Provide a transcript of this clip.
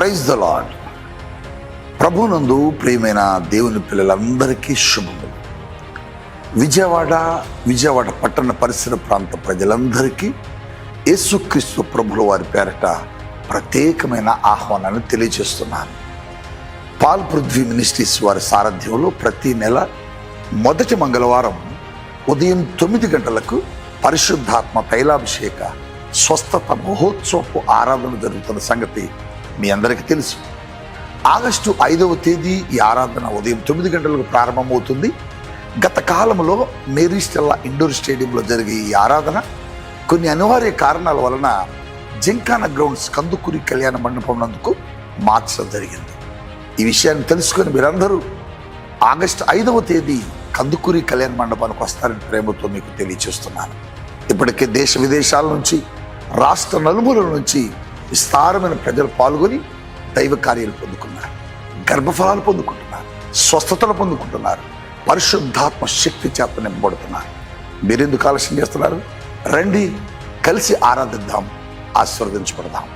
Praise the lord ప్రభునందు ప్రియమైన దేవుని పిల్లలందరికీ శుభములు. విజయవాడ విజయవాడ పట్టణ పరిసర ప్రాంత ప్రజలందరికీ యేసుక్రీస్తు ప్రభుల వారి పేరట ప్రత్యేకమైన ఆహ్వానాన్ని తెలియజేస్తున్నాను. పాల్ పృథ్వీ మినిస్ట్రీస్ వారి సారథ్యంలో ప్రతి నెల మొదటి మంగళవారం ఉదయం తొమ్మిది గంటలకు పరిశుద్ధాత్మ తైలాభిషేక స్వస్థత మహోత్సవపు ఆరాధన జరుగుతున్న సంగతి మీ అందరికీ తెలుసు. ఆగస్టు ఐదవ తేదీ ఈ ఆరాధన ఉదయం తొమ్మిది గంటలకు ప్రారంభమవుతుంది. గత కాలంలో మేరీ స్టెల్లా ఇండోర్ స్టేడియంలో జరిగే ఈ ఆరాధన కొన్ని అనివార్య కారణాల వలన జింకాన గ్రౌండ్స్ కందుకూరి కళ్యాణ మండపం నందుకు మార్చడం జరిగింది. ఈ విషయాన్ని తెలుసుకొని మీరందరూ ఆగస్టు ఐదవ తేదీ కందుకూరి కళ్యాణ మండపానికి వస్తారని ప్రేమతో మీకు తెలియచేస్తున్నాను ఇప్పటికే దేశ విదేశాల నుంచి రాష్ట్ర నలుమూలల నుంచి విస్తారమైన ప్రజలు పాల్గొని దైవ కార్యాలు పొందుకున్నారు. గర్భఫలాలు పొందుకుంటున్నారు. స్వస్థతలు పొందుకుంటున్నారు. పరిశుద్ధాత్మ శక్తి చేత నింపబడుతున్నారు. మీరెందుకు ఆలస్యం చేస్తున్నారు? రండి కలిసి ఆరాధిద్దాం ఆశీర్వదించబడదాం.